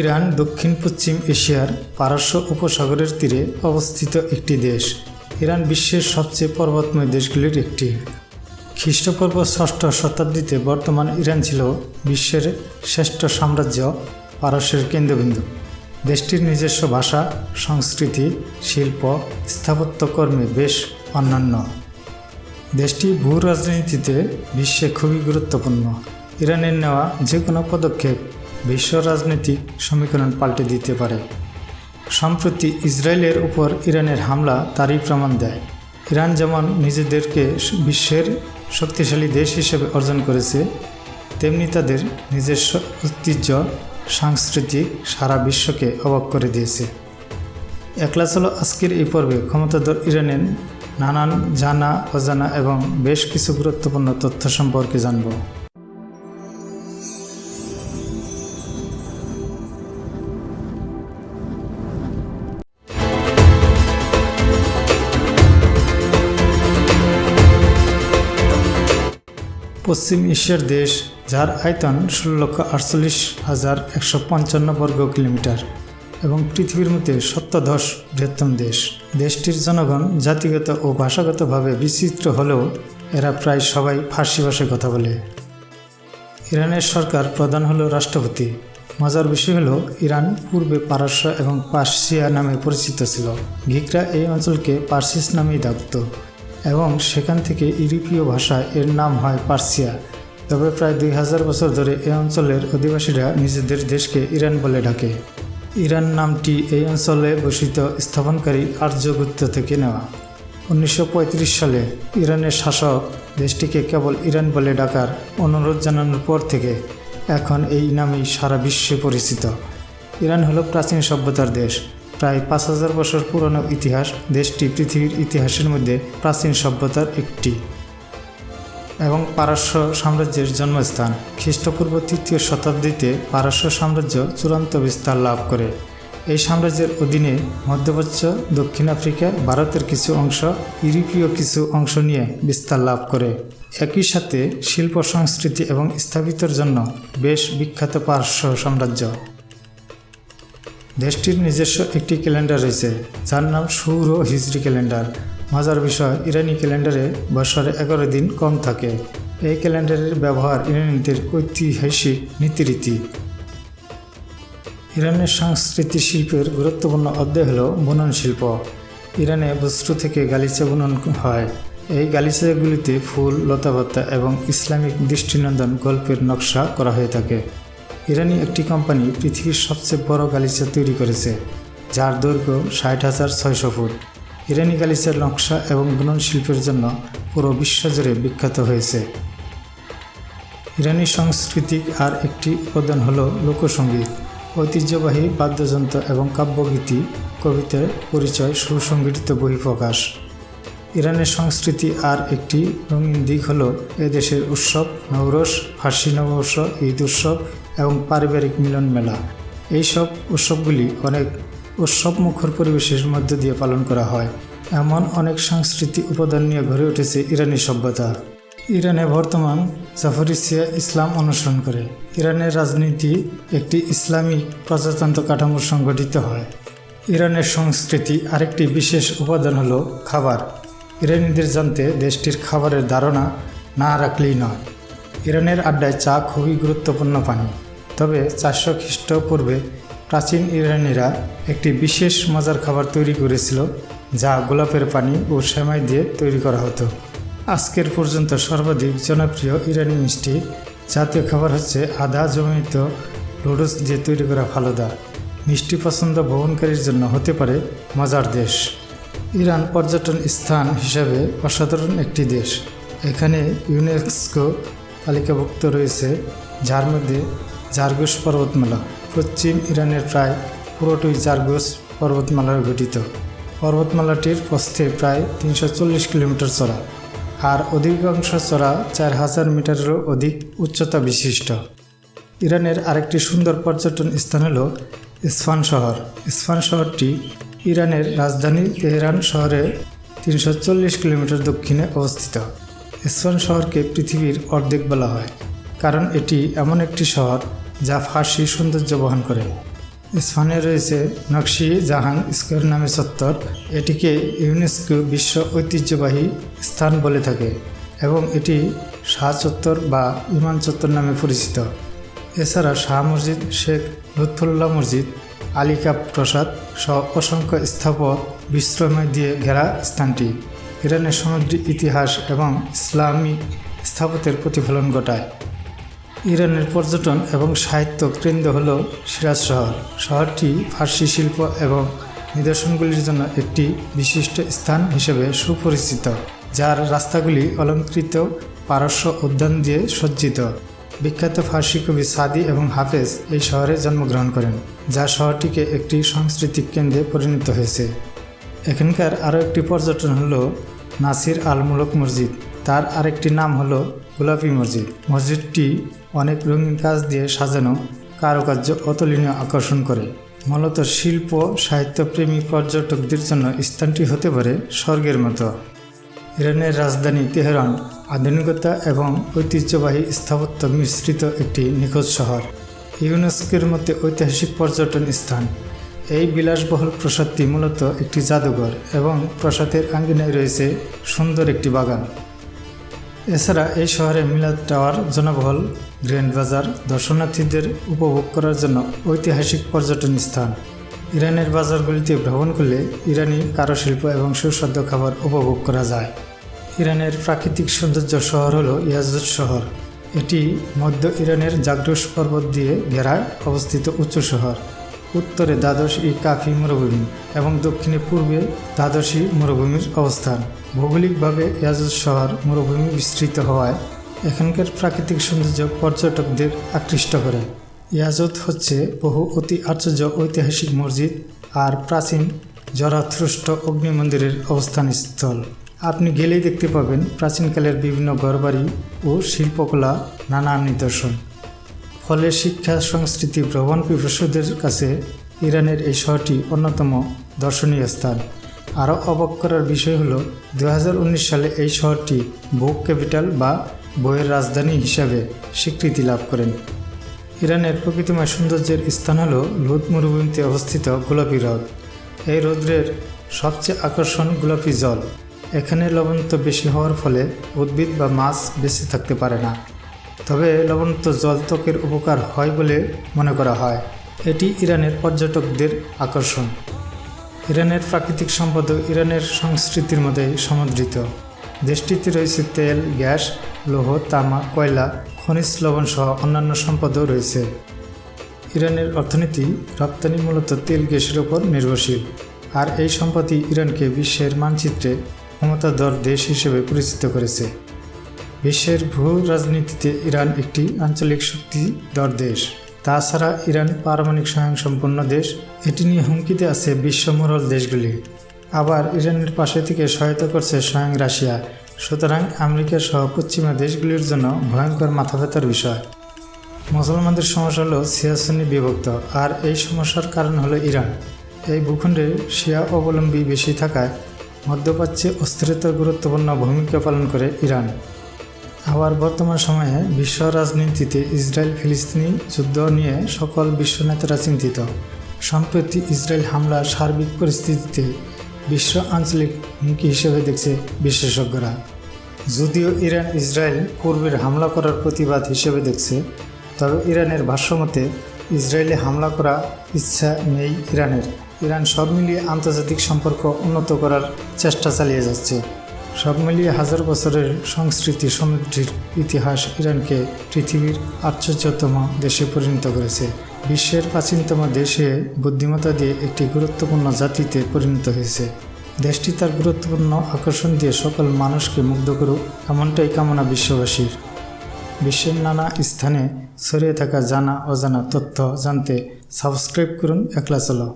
Iran, দক্ষিণ পশ্চিম এশিয়ার পারস্য উপসাগরের তীরে অবস্থিত একটি দেশ। ইরান বিশ্বের সবচেয়ে পর্বতময় দেশগুলির একটি। খ্রিস্টপূর্ব ষষ্ঠ শতাব্দীতে বর্তমান ইরান ছিল বিশ্বের শ্রেষ্ঠ সাম্রাজ্য, পারস্যের কেন্দ্রবিন্দু। দেশটির নিজস্ব ভাষা, সংস্কৃতি, শিল্প স্থাপত্যকর্মে বেশ অন্যান্য দেশটি ভূ রাজনীতিতে বিশ্বে খুবই গুরুত্বপূর্ণ। ইরানের নেওয়া যে কোনো পদক্ষেপ বিশ্ব রাজনৈতিক সমীকরণ পাল্টে দিতে পারে। সম্প্রতি ইসরায়েলের উপর ইরানের হামলা তারই প্রমাণ দেয়। ইরান যেমন নিজেদেরকে বিশ্বের শক্তিশালী দেশ হিসেবে অর্জন করেছে, তেমনি তাদের নিজস্ব ঐতিহ্য সাংস্কৃতিক সারা বিশ্বকে অবাক করে দিয়েছে। একলা চলো আজকের এই পর্বে ক্ষমতাধর ইরানের নানান জানা অজানা এবং বেশ কিছু গুরুত্বপূর্ণ তথ্য সম্পর্কে জানব। পশ্চিম এশিয়ার দেশ, যার আয়তন ষোলো লক্ষ আটচল্লিশ হাজার একশো পঞ্চান্ন বর্গ কিলোমিটার এবং পৃথিবীর মধ্যে সপ্তদশ বৃহত্তম দেশ। দেশটির জনগণ জাতিগত ও ভাষাগতভাবে বিচিত্র হলেও এরা প্রায় সবাই ফার্সি ভাষায় কথা বলে। ইরানের সরকার প্রধান হলো রাষ্ট্রপতি। মজার বিষয় হলো, ইরান পূর্বে পারস্য এবং পার্সিয়া নামে পরিচিত ছিল। গ্রিকরা এই অঞ্চলকে পার্সিস নামেই ডাকত। এবং সেখান থেকে ইউরোপীয় ভাষায় এর নাম হয় পার্সিয়া। তবে প্রায় দুই হাজার বছর ধরে এই অঞ্চলের অধিবাসীরা নিজেদের দেশকে ইরান বলে ডাকে। ইরান নামটি এই অঞ্চলে বসিত স্থাপনকারী আর্যগুপ্ত থেকে নেওয়া। উনিশশো পঁয়ত্রিশ সালে ইরানের শাসক দেশটিকে কেবল ইরান বলে ডাকার অনুরোধ জানানোর পর থেকে এখন এই নামেই সারা বিশ্বে পরিচিত। ইরান হলো প্রাচীন সভ্যতার দেশ। প্রায় পাঁচ হাজার বছর পুরনো ইতিহাস দেশটি পৃথিবীর ইতিহাসের মধ্যে প্রাচীন সভ্যতার একটি। এবং পারস্য সাম্রাজ্যের জন্মস্থান। খ্রিস্টপূর্ব তৃতীয় শতাব্দীতে পারস্য সাম্রাজ্য চূড়ান্ত বিস্তার লাভ করে। এই সাম্রাজ্যের অধীনে মধ্যপ্রাচ্য, দক্ষিণ আফ্রিকা, ভারতের কিছু অংশ, ইউরোপীয় কিছু অংশ নিয়ে বিস্তার লাভ করে। একই সাথে শিল্প সংস্কৃতি এবং স্থাপিতর জন্য বেশ বিখ্যাত পারস্য সাম্রাজ্য। দেশটির নিজস্ব একটি ক্যালেন্ডার রয়েছে, যার নাম সৌর হিজরি ক্যালেন্ডার। মজার বিষয়, ইরানি ক্যালেন্ডারে বছরে এগারো দিন কম থাকে। এই ক্যালেন্ডারের ব্যবহার ইরানিদের ঐতিহাসিক নীতিরীতি। ইরানের সংস্কৃতি শিল্পের গুরুত্বপূর্ণ অধ্যায় হল বুনন শিল্প। ইরানে বস্ত্র থেকে গালিচা বুনন হয়। এই গালিচাগুলিতে ফুল, লতাপাতা এবং ইসলামিক দৃষ্টিনন্দন গল্পের নকশা করা হয়ে থাকে। ইরানি একটি কোম্পানি পৃথিবীর সবচেয়ে বড় গালিচা তৈরি করেছে, যার দৈর্ঘ্য ষাট হাজার ছয়শো ফুট। ইরানি গালিচার নকশা এবং বুনন শিল্পের জন্য পুরো বিশ্বজুড়ে বিখ্যাত হয়েছে। ইরানি সংস্কৃতিক আর একটি উপাদান হল লোকসঙ্গীত ঐতিহ্যবাহী বাদ্যযন্ত্র এবং কাব্যগীতি, কবিতার পরিচয় সুসংগঠিত বহিঃপ্রকাশ। ইরানের সংস্কৃতি আর একটি রঙিন দিক হল এদেশের উৎসব, নবরস, ফার্সি নববর্ষ, ঈদ উৎসব এবং পারিবারিক মিলন মেলা। এইসব উৎসবগুলি অনেক উৎসবমুখর পরিবেশের মধ্য দিয়ে পালন করা হয়। এমন অনেক সাংস্কৃতিক উপাদান নিয়ে গড়ে উঠেছে ইরানি সভ্যতা। ইরানে বর্তমান জাফরিসিয়া ইসলাম অনুসরণ করে। ইরানের রাজনীতি একটি ইসলামী প্রজাতন্ত্র কাঠামো সংগঠিত হয়। ইরানের সংস্কৃতি আরেকটি বিশেষ উপাদান হলো খাবার। ইরানিদের জানতে দেশটির খাবারের ধারণা না রাখলেই নয়। ইরানের আড্ডায় চা খুবই গুরুত্বপূর্ণ পানি। তবে চারশো খ্রিস্টপূর্বে প্রাচীন ইরানিরা একটি বিশেষ মজার খাবার তৈরি করেছিল, যা গোলাপের পানি ও সেমাই দিয়ে তৈরি করা হতো। আজকের পর্যন্ত সর্বাধিক জনপ্রিয় ইরানি মিষ্টি জাতীয় খাবার হচ্ছে আধা জমিত লুডুস দিয়ে তৈরি করা ফালুদা। মিষ্টি পছন্দ ভ্রমণকারীর জন্য হতে পারে মজার দেশ। ইরান পর্যটন স্থান হিসাবে অসাধারণ একটি দেশ। এখানে ইউনেস্কো তালিকাভুক্ত রয়েছে যার মধ্যে জার্গুস পর্বতমালা, পশ্চিম ইরানের প্রায় পুরোটাই জার্গুস পর্বতমালায় গঠিত। পর্বতমালাটির প্রস্থে প্রায় তিনশো চল্লিশ কিলোমিটার চড়া আর অধিকাংশ চড়া চার হাজার মিটারেরও অধিক উচ্চতা বিশিষ্ট। ইরানের আরেকটি সুন্দর পর্যটন স্থান হল ইসফান শহর। ইসফান শহরটি ইরানের রাজধানী তেহরান শহরে তিনশো চল্লিশ কিলোমিটার দক্ষিণে অবস্থিত। ইসফান শহরকে পৃথিবীর অর্ধেক বলা হয়, কারণ এটি এমন একটি শহর যা ফার্সি সৌন্দর্য বহন করে। স্থানে রয়েছে নকশি জাহান স্কোয়ার নামে চত্বর, এটিকে ইউনেস্কো বিশ্ব ঐতিহ্যবাহী স্থান বলে থাকে এবং এটি শাহ চত্বর বা ইমান চত্বর নামে পরিচিত। এছাড়া শাহ মসজিদ, শেখ লুৎফুল্লাহ মসজিদ আলিকা প্রসাদ সহ অসংখ্য স্থাপক বিশ্রমে দিয়ে ঘেরা স্থানটি। ইরানের সমুদ্র ইতিহাস এবং ইসলামিক স্থাপত্যের প্রতিফলন ঘটায়। ইরানের পর্যটন এবং সাহিত্য কেন্দ্র হল সিরাজ শহর। শহরটি ফার্সি শিল্প এবং নিদর্শনগুলির জন্য একটি বিশিষ্ট স্থান হিসেবে সুপরিচিত, যার রাস্তাগুলি অলঙ্কৃত পারস্য উদ্যান দিয়ে সজ্জিত। বিখ্যাত ফার্সি কবি সাদি এবং হাফেজ এই শহরে জন্মগ্রহণ করেন, যা শহরটিকে একটি সাংস্কৃতিক কেন্দ্রে পরিণত হয়েছে। এখানকার আরও একটি পর্যটন হলো নাসির আল মুলক মসজিদ। তার আরেকটি নাম হলো গোলাপি মসজিদ। মসজিদটি অনেক রঙিন কাজ দিয়ে সাজানো, কারুকার্য অতুলনীয় আকর্ষণ করে। মূলত শিল্প, সাহিত্যপ্রেমী পর্যটকদের জন্য স্থানটি হতে পারে স্বর্গের মতো। ইরানের রাজধানী তেহরান আধুনিকতা এবং ঐতিহ্যবাহী স্থাপত্য মিশ্রিত একটি নিখোঁজ শহর। ইউনেস্কোর মধ্যে ঐতিহাসিক পর্যটন স্থান। এই বিলাসবহুল প্রাসাদটি মূলত একটি জাদুঘর এবং প্রাসাদের আঙ্গিনায় রয়েছে সুন্দর একটি বাগান। এছাড়া এই শহরে মিলাদ টাওয়ার, জনবহল, গ্র্যান্ড বাজার, দর্শনার্থীদের উপভোগ করার জন্য ঐতিহাসিক পর্যটন স্থান। ইরানের বাজারগুলিতে ভ্রমণ করলে ইরানি কারুশিল্প এবং সুস্বাদু খাবার উপভোগ করা যায়। ইরানের প্রাকৃতিক সৌন্দর্য শহর হল ইয়াজুদ শহর। এটি মধ্য ইরানের জাগরুস পর্বত দিয়ে ঘেরায় অবস্থিত উচ্চ শহর। উত্তরে দ্বাদশ ই কাফি মরুভূমি এবং দক্ষিণে পূর্বে দ্বাদশী মরুভূমির অবস্থান। ভৌগোলিকভাবে ইয়াজুদ শহর মরুভূমি বিস্তৃত হওয়ায় এখানকার প্রাকৃতিক সৌন্দর্য পর্যটকদের আকৃষ্ট করে। ইয়াজুদ হচ্ছে বহু অতি আশ্চর্য ঐতিহাসিক মসজিদ আর প্রাচীন জরাথ্রুষ্ট অগ্নি মন্দিরের অবস্থানস্থল। আপনি গেলেই দেখতে পাবেন প্রাচীনকালের বিভিন্ন ঘরবাড়ি ও শিল্পকলা নানা নিদর্শন। ফলে শিক্ষা, সংস্কৃতি ভ্রমণ পিপাসুদের কাছে ইরানের এই শহরটি অন্যতম দর্শনীয় স্থান। আরও অবাক করার বিষয় হল দু হাজার উনিশ সালে এই শহরটি বুক ক্যাপিটাল বা বইয়ের রাজধানী হিসাবে স্বীকৃতি লাভ করেন। ইরানের প্রকৃতিময় সৌন্দর্যের স্থান হল লুদ মরুভূমিতে অবস্থিত গোলাপি হ্রদ। এই হ্রদের সবচেয়ে আকর্ষণ গোলাপি জল। এখানে লবণাক্ত বেশি হওয়ার ফলে উদ্ভিদ বা মাছ বেঁচে থাকতে পারে না। তবে লবণাক্ত জল ত্বকের উপকার হয় বলে মনে করা হয়। এটি ইরানের পর্যটকদের আকর্ষণ। ইরানের প্রাকৃতিক সম্পদ ইরানের সংস্কৃতির মধ্যে সমুদ্রিত দেশটিতে রয়েছে তেল, গ্যাস, লৌহ, তামা, কয়লা, খনিজ লবণ সহ অন্যান্য সম্পদও রয়েছে। ইরানের অর্থনীতি রপ্তানি মূলত তেল গ্যাসের ওপর নির্ভরশীল। আর এই সম্পত্তি ইরানকে বিশ্বের মানচিত্রে ক্ষমতাধর দেশ হিসেবে পরিচিত করেছে। বিশ্বের ভূ রাজনীতিতে ইরান একটি আঞ্চলিক শক্তিধর দেশ। তাছাড়া ইরান পারমাণবিক স্বয়ংসম্পন্ন দেশ। এটি নিয়ে হুমকিতে আছে বিশ্বমোড়ল দেশগুলি। আবার ইরানের পাশে থেকে সহায়তা করছে স্বয়ং রাশিয়া। সুতরাং আমেরিকা সহ পশ্চিমা দেশগুলির জন্য ভয়ঙ্কর মাথা ব্যথার বিষয়। মুসলমানদের সমস্যা হলো সিয়াসনি বিভক্ত। আর এই সমস্যার কারণ হলো ইরান। এই ভূখণ্ডে শিয়া অবলম্বী বেশি থাকায় মধ্যপ্রাচ্যে অস্থিরতার গুরুত্বপূর্ণ ভূমিকা পালন করে ইরান। আবার বর্তমান সময়ে বিশ্ব রাজনীতিতে ইসরায়েল ফিলিস্তিনি যুদ্ধ নিয়ে সকল বিশ্ব নেতারা চিন্তিত। সম্প্রতি ইসরায়েল হামলার সার্বিক পরিস্থিতিতে বিশ্ব আঞ্চলিক হুমকি হিসেবে দেখছে বিশেষজ্ঞরা। যদিও ইরান ইসরায়েল পূর্বের হামলা করার প্রতিবাদ হিসেবে দেখছে, তবে ইরানের ভাষ্যমতে ইসরায়েলে হামলা করা ইচ্ছা নেই ইরানের। ইরান সব মিলিয়ে আন্তর্জাতিক সম্পর্ক উন্নত করার চেষ্টা চালিয়ে যাচ্ছে। সব মিলিয়ে হাজার বছরের সংস্কৃতি সমৃদ্ধির ইতিহাস ইরানকে পৃথিবীর আশ্চর্যতম দেশে পরিণত করেছে। বিশ্বের প্রাচীনতম দেশে বুদ্ধিমত্তা দিয়ে একটি গুরুত্বপূর্ণ জাতিতে পরিণত হয়েছে। দেশটি তার গুরুত্বপূর্ণ আকর্ষণ দিয়ে সকল মানুষকে মুগ্ধ করুক এমনটাই কামনা বিশ্ববাসীর। বিশ্বের নানা স্থানে ছড়িয়ে থাকা জানা অজানা তথ্য জানতে সাবস্ক্রাইব করুন একলা চলো।